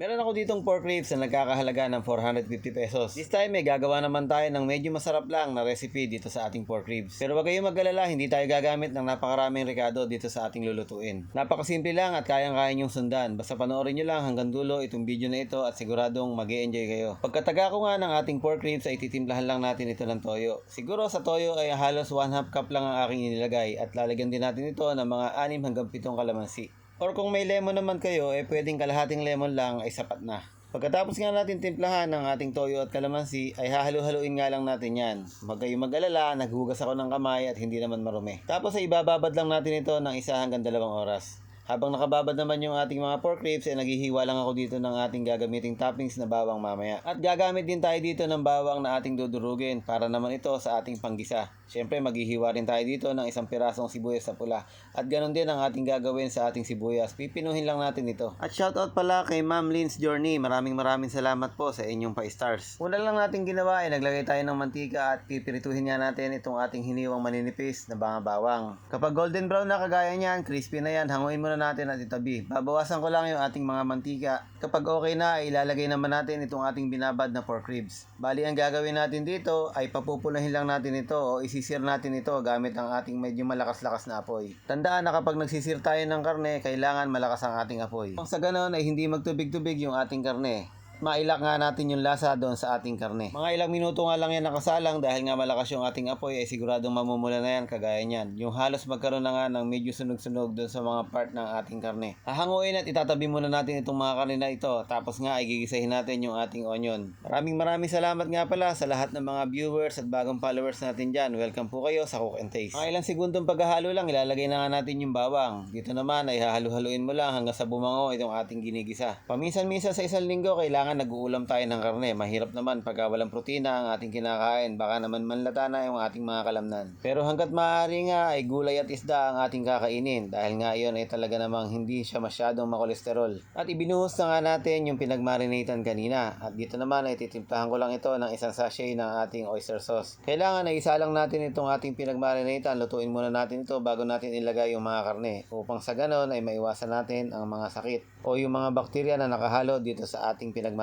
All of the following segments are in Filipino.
Meron ako ditong pork ribs na nagkakahalaga ng 450 pesos. This time, may gagawa naman tayo ng medyo masarap lang na recipe dito sa ating pork ribs. Pero wag kayong mag-alala, hindi tayo gagamit ng napakaraming rekado dito sa ating lulutuin. Napakasimple lang at kayang-kaya nyong sundan. Basta panoorin nyo lang hanggang dulo itong video na ito at siguradong mag enjoy kayo. Pagkataga ko nga ng ating pork ribs ay titimplahan lang natin ito ng toyo. Siguro sa toyo ay halos 1 half cup lang ang aking inilagay at lalagyan din natin ito ng mga 6 hanggang 7 kalamansi. Or kung may lemon naman kayo, eh pwedeng kalahating lemon lang ay sapat na. Pagkatapos nga natin timplahan ng ating toyo at kalamansi, ay hahalu-haluin nga lang natin yan. Huwag kayong mag-alala, naghugas ako ng kamay at hindi naman marumi. Tapos ay ibababad lang natin ito ng isa hanggang dalawang oras. Habang nakababad naman yung ating mga pork ribs, ay naghihiwa lang ako dito ng ating gagamiting toppings na bawang mamaya. At gagamit din tayo dito ng bawang na ating dudurugin para naman ito sa ating panggisa. Siyempre, maghihiwa rin tayo dito ng isang pirasong sibuyas sa pula. At ganun din ang ating gagawin sa ating sibuyas. Pipinuhin lang natin ito. At shoutout pala kay Ma'am Lynn's Journey. Maraming maraming salamat po sa inyong pa-stars. Una lang natin ginawa ay naglagay tayo ng mantika at pipirituhin nga natin itong ating hiniwang maninipis na mga bawang. Kapag golden brown na kagaya niyan, crispy na yan, hanguin muna natin at itabi. Babawasan ko lang yung ating mga mantika. Kapag okay na, ay ilalagay naman natin itong ating binabad na pork ribs. Bali, ang gagawin natin dito ay papupulahin lang natin ito o isisir natin ito gamit ang ating medyo malakas-lakas na apoy. Tandaan na kapag nagsisir tayo ng karne, kailangan malakas ang ating apoy. Sa ganon ay hindi magtubig-tubig yung ating karne mailak nga natin yung lasa doon sa ating karne. Mga ilang minuto nga lang yan nakasalang dahil nga malakas yung ating apoy ay siguradong mamumula na yan kagaya niyan. Yung halos magkaroon na nga ng medyo sunog-sunog doon sa mga part ng ating karne. Hahanguin at itatabi muna natin itong mga karne na ito tapos nga ay gigisahin natin yung ating onion. Maraming maraming salamat nga pala sa lahat ng mga viewers at bagong followers natin dyan. Welcome po kayo sa Cook and Taste. Mga ilang segundong paghahalo lang ilalagay na nga natin yung bawang. Dito naman ay hahalu-haluin mo lang hanggang sa bumango itong ating ginigisa. Paminsan-minsan sa isang linggo kailangan nag-uulam tayo ng karne. Mahirap naman pagka walang protina ang ating kinakain. Baka naman manlata na yung ating mga kalamnan. Pero hanggat maaari nga ay gulay at isda ang ating kakainin dahil nga iyon ay talaga namang hindi siya masyadong makolesterol. At ibinuhos na nga natin yung pinagmarinatan kanina. At dito naman ay titimplahan ko lang ito ng isang sachet ng ating oyster sauce. Kailangan ay isa lang natin itong ating pinagmarinatan. Lutuin muna natin ito bago natin ilagay yung mga karne upang sa ganon ay maiwasan natin ang mga sakit o yung mga bakterya na nakahalo dito sa ating pinagmarinatan.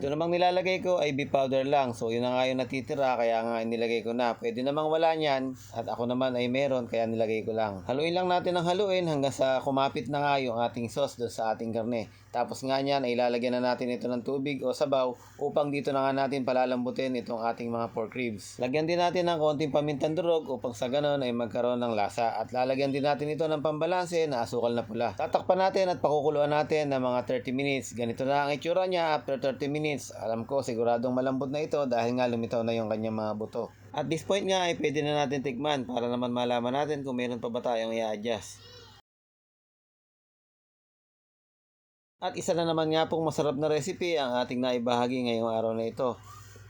Ito namang nilalagay ko ay beef powder lang. So yun na nga yung natitira kaya nga inilagay ko na. Pwede namang wala niyan at ako naman ay meron kaya nilagay ko lang. Haluin lang natin ng haluin hanggang sa kumapit na nga yung ating sauce doon sa ating karne. Tapos nga niyan ay ilalagyan na natin ito ng tubig o sabaw upang dito na nga natin palalambutin itong ating mga pork ribs. Lagyan din natin ng konting pamintang durog upang sa ganon ay magkaroon ng lasa at lalagyan din natin ito ng pambalanse na asukal na pula. Tatakpan natin at pakukuluan natin ng mga 30 minutes. Ganito na ang itsura niya after 30 minutes. Alam ko siguradong malambot na ito dahil nga lumitaw na yung kanyang mga buto. At this point nga ay pwede na natin tikman para naman malaman natin kung meron pa ba tayong i-adjust. At isa na naman nga pong masarap na recipe ang ating naibahagi ngayong araw na ito.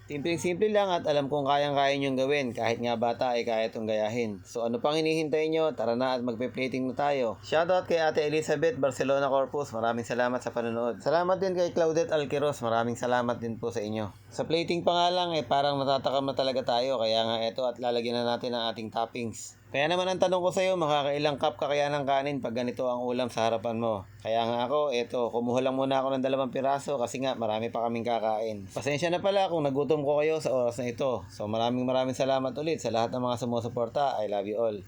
Simpleng-simple lang at alam kong kayang-kaya niyong gawin kahit nga bata ay kaya itong gayahin. So ano pang hinihintay nyo? Tara na at magpe-plating na tayo. Shoutout kay Ate Elizabeth Barcelona Corpus. Maraming salamat sa panonood. Salamat din kay Claudette Alqueros. Maraming salamat din po sa inyo. Sa plating pa nga lang eh parang natatakam na talaga tayo kaya nga ito at lalagyan na natin ang ating toppings. Kaya naman ang tanong ko sa iyo, makakailang cup ka kaya ng kanin pag ganito ang ulam sa harapan mo? Kaya nga ako, eto, kumuha lang muna ako ng dalawang piraso kasi nga marami pa kaming kakain. Pasensya na pala kung nagutom ko kayo sa oras na ito. So maraming maraming salamat ulit sa lahat ng mga sumusuporta. I love you all.